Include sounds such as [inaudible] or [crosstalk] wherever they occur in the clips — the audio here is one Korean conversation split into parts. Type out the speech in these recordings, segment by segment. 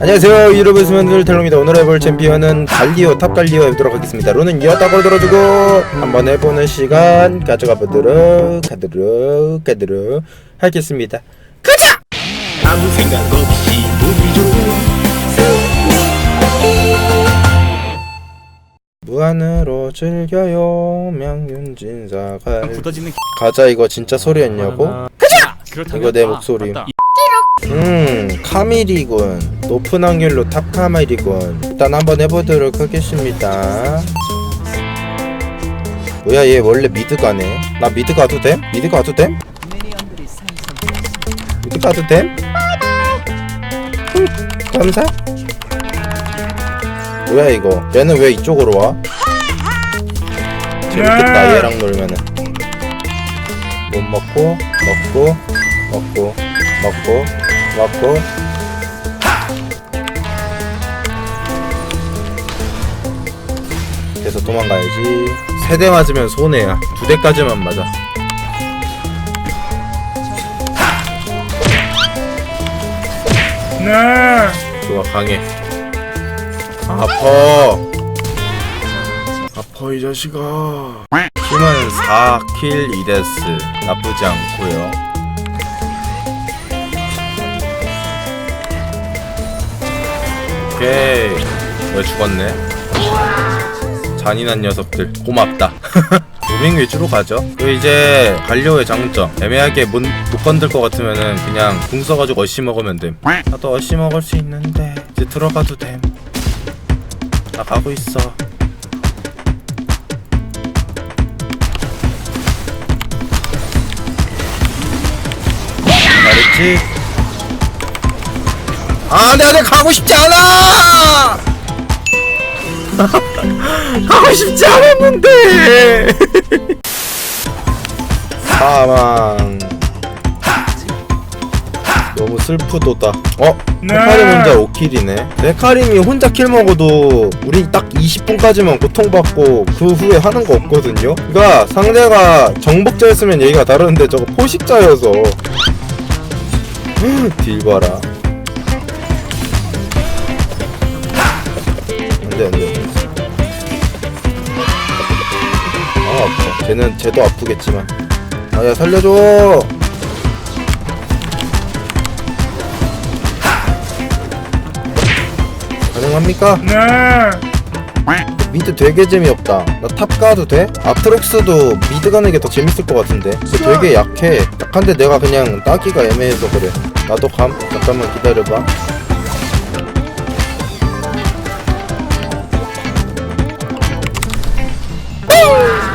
안녕하세요. 여러분 수면들 텔로입니다. 오늘 해볼 챔피언은 갈리오 탑 갈리오 해보도록 하겠습니다. 론은 이었다 걸들어주고 한번 해보는 시간 가져가 보도록 가도록 가도록 하겠습니다. 가자! 아무 생각 없이 좋은 무한으로 즐겨요. 명륜진사 갈. 굳어지는 가자 이거 진짜 소리였냐고? 가자! 그렇다면 이거 내 아, 목소리. 음 카밀이군. 높은 확률로 탑 카밀이군. 일단 한번 해보도록 하겠습니다. 뭐야 얘 원래 미드 가네. 나 미드 가도 됨? 미드 가도 됨? 미드 가도 됨? 흠, 감사? 뭐야 이거? 얘는 왜 이쪽으로 와? 재밌겠다 얘랑 놀면은. 못 먹고 먹고 먹고 먹고 먹고. 계속 도망가야지. 세 대 맞으면 손해야. 두 대까지만 맞아. 좋아 강해. 아파 아파 이 자식아. 힘은 4킬 2데스. 나쁘지 않고요 오케이. 왜 죽었네? 잔인한 녀석들. 고맙다. [laughs] 무빙 위주로 가죠. 그 이제 갈려의 장점. 애매하게 못, 못 건들 것 같으면은 그냥 궁 써가지고 어시 먹으면 됨. 나도 어시 먹을 수 있는데 이제 들어가도 됨나 가고 있어. 잘했지? 아, 내가 내가 가고 싶지 않아! [laughs] 가고 싶지 않았는데! [laughs] 사망. 너무 슬프도다. 어? 헤카림 혼자 5킬이네. 헤카림이 혼자 킬 먹어도 우리 딱 20분까지만 고통받고 그 후에 하는 거 없거든요? 그니까 상대가 정복자였으면 얘기가 다르는데 저거 포식자여서. [laughs] 딜 봐라. 쟤는 쟤도 아프겠지만. 아야 살려줘. 가능합니까? 미드 되게 재미없다. 나 탑 가도 돼? 아트록스도 미드 가는 게 더 재밌을 것 같은데. 되게 약해. 약한데 내가 그냥 따기가 애매해서 그래. 나도 감. 잠깐만 기다려봐.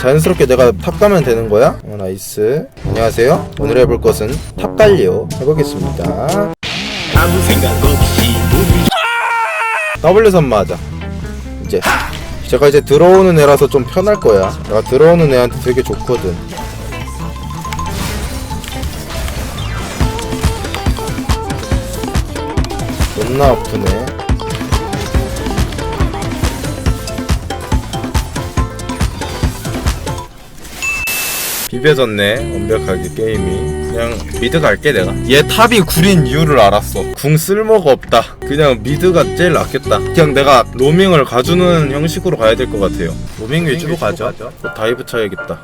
자연스럽게 내가 탑 가면 되는 거야? 어, 나이스. 안녕하세요. 오늘 해볼 것은 탑 달리오 해보겠습니다. 아무 생각 없이 보기 W 선마하자. 이제 제가 이제 들어오는 애라서 좀 편할 거야. 내가 들어오는 애한테 되게 좋거든. 존나 아프네. 비벼졌네 완벽하게 게임이. 그냥 미드 갈게 내가. 얘 탑이 구린 이유를 알았어. 궁 쓸모가 없다. 그냥 미드가 제일 낫겠다. 그냥 내가 로밍을 가주는 형식으로 가야 될 것 같아요. 로밍 위주로 어, 다이브 쳐야겠다.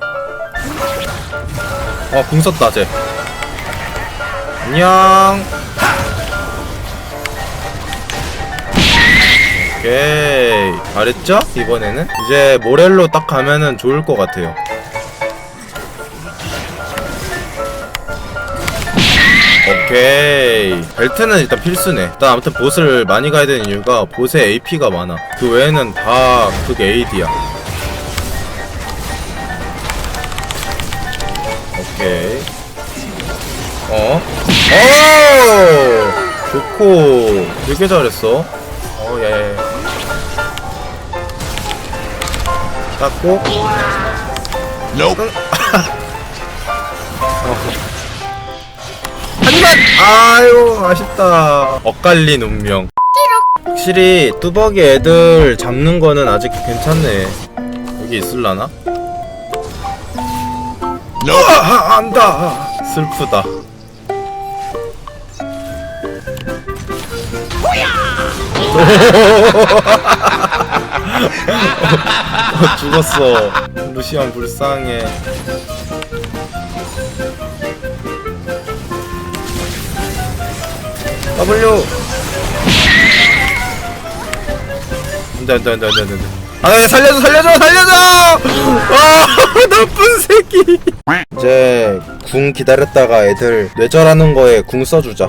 아궁 썼다 쟤. 안녕. 오케이. 잘했죠? 이번에는? 이제 모렐로 딱 가면은 좋을 것 같아요 오케이. 벨트는 일단 필수네. 일단 아무튼 보스를 많이 가야 되는 이유가 보스에 AP가 많아. 그 외에는 다 그게 AD야. 오케이. 어? 오! 좋고. 되게 잘했어. 어예 닦고. Nope. [laughs] 아유 아쉽다. 엇갈린 운명. 확실히 뚜벅이 애들 잡는 거는 아직 괜찮네. 여기 있을라나? 아, 안다. 슬프다. [laughs] 어, 죽었어. 루시안 불쌍해. W. 안돼 안돼 안돼 안돼 안돼. 아 야, 살려줘 살려줘 살려줘! 아 [laughs] 나쁜 새끼. 이제 궁 기다렸다가 애들 뇌절하는 거에 궁 써주자.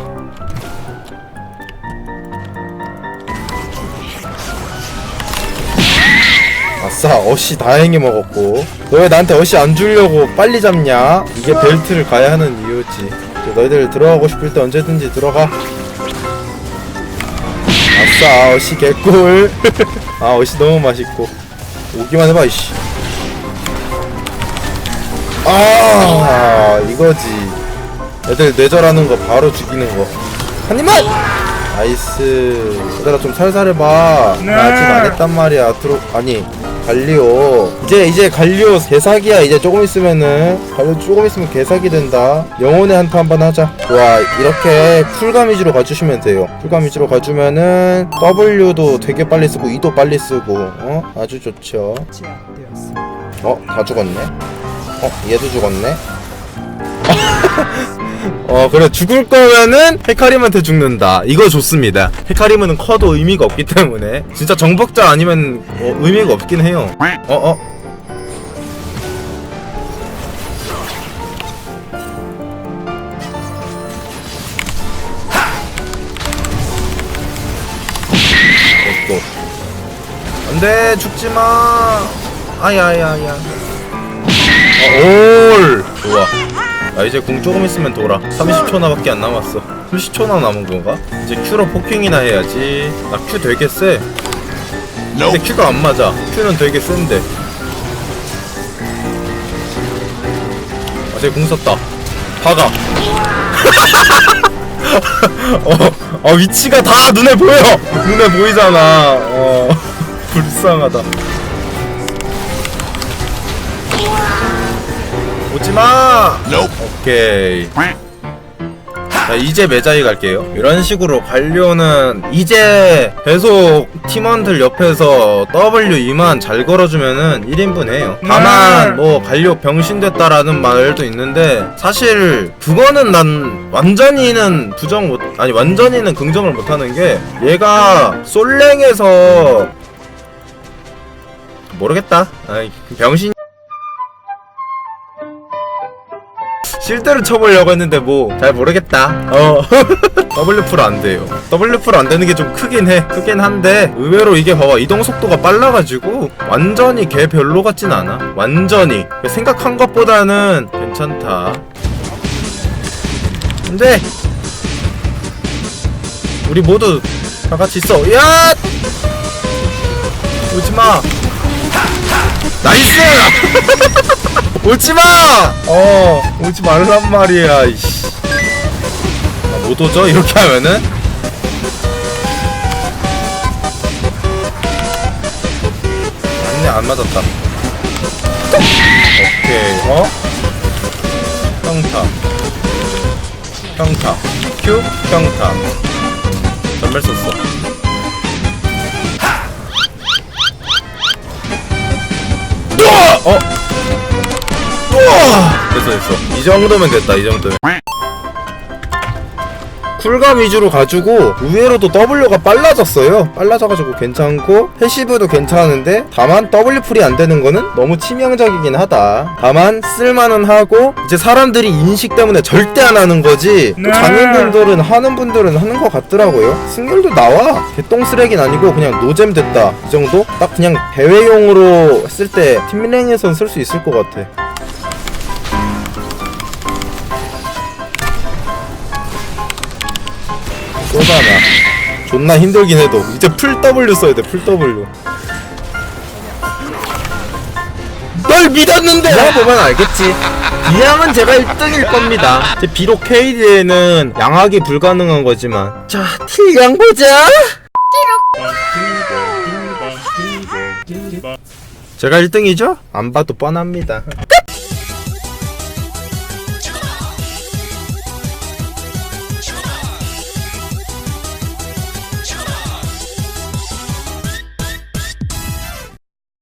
아싸 어시 다행히 먹었고 너 왜 나한테 어시 안 주려고 빨리 잡냐 이게 벨트를 가야 하는 이유지 너희들 들어가고 싶을 때 언제든지 들어가 아싸 어시 개꿀. [laughs] 아 어시 너무 맛있고. 오기만 해봐 이씨. 아 이거지. 애들 뇌절하는 거 바로 죽이는 거 한 입만! 나이스. 얘들아 좀 살살 해봐. 나 아직 안 했단 말이야. 들어 아니 갈리오. 이제 이제 갈리오 개사기야. 이제 조금 있으면은 갈리오 조금 있으면 개사기 된다. 영혼의 한타 한번 하자. 좋아 이렇게 쿨감 위주로 가주시면 돼요. 쿨감 위주로 가주면은 W도 되게 빨리 쓰고 E도 빨리 쓰고 어? 아주 좋죠. 어 다 죽었네? 어 얘도 죽었네 [laughs] 어 그래 죽을 거면은 헤카림한테 죽는다. 이거 좋습니다. 헤카림은 커도 의미가 없기 때문에. 진짜 정복자 아니면 어, 의미가 없긴 해요. 어어. 또. 안돼 죽지마. 아야야야. 어, 올. 좋아 나 이제 궁 조금 있으면 돌아. 30초나 밖에 안 남았어. 30초나 남은 건가? 이제 Q로 포킹이나 해야지. 나 Q 되게 세. 근데 Q가 안 맞아. Q는 되게 센데. 아, 쟤궁 썼다. 박아. [laughs] 어, 어 위치가 다 눈에 보여. 눈에 보이잖아. 어 [laughs] 불쌍하다 오지마! 오케이. 자 이제 매자이 갈게요. 이런 식으로 관료는 이제 계속 팀원들 옆에서 W2만 잘 걸어주면은 1인분 해요. 다만 뭐 관료 병신됐다라는 말도 있는데 사실 그거는 난 완전히는 부정 못 아니 완전히는 긍정을 못하는 게 얘가 솔랭에서 모르겠다. 아이 병신 실대로 쳐보려고 했는데 뭐 잘 모르겠다. 어. [laughs] W 풀 안 돼요. W 풀 안 되는 게 좀 크긴 해. 크긴 한데 의외로 이게 봐봐 이동 속도가 빨라가지고 완전히 개 별로 같진 않아. 완전히. 생각한 것보다는 괜찮다. 근데 우리 모두 다 같이 있어. 야! 오지마. [laughs] 나이스 [laughs] 오지마! 어, 오지 말란 말이야, 이씨. 아, 못 오죠? 이렇게 하면은? 맞네, 안 맞았다. 오케이, 어? 평타. 평타. 큐? 평타. 전멸 썼어. 우와! 어? 됐어 됐어. 이 정도면 됐다 이 정도면. 쿨감 위주로 가지고 의외로도 W가 빨라졌어요. 빨라져가지고 괜찮고 패시브도 괜찮은데 다만 W 풀이 안 되는 거는 너무 치명적이긴 하다. 다만 쓸만은 하고 이제 사람들이 인식 때문에 절대 안 하는 거지 또 장인분들은 하는 분들은 하는 것 같더라고요. 승률도 나와. 개똥 쓰레기는 아니고 그냥 노잼 됐다. 이 정도? 딱 그냥 대회용으로 쓸 때 팀랭에선 쓸 수 있을 것 같아 쏘다나. 존나 힘들긴 해도. 이제 풀 W 써야 돼풀 W. 널 믿었는데! 나 보면 알겠지. 이양은 제가 1등일 겁니다. 이제 비록 KD에는 양악이 불가능한 거지만. 자 틸량 보자! 제가 1등이죠? 안 봐도 뻔합니다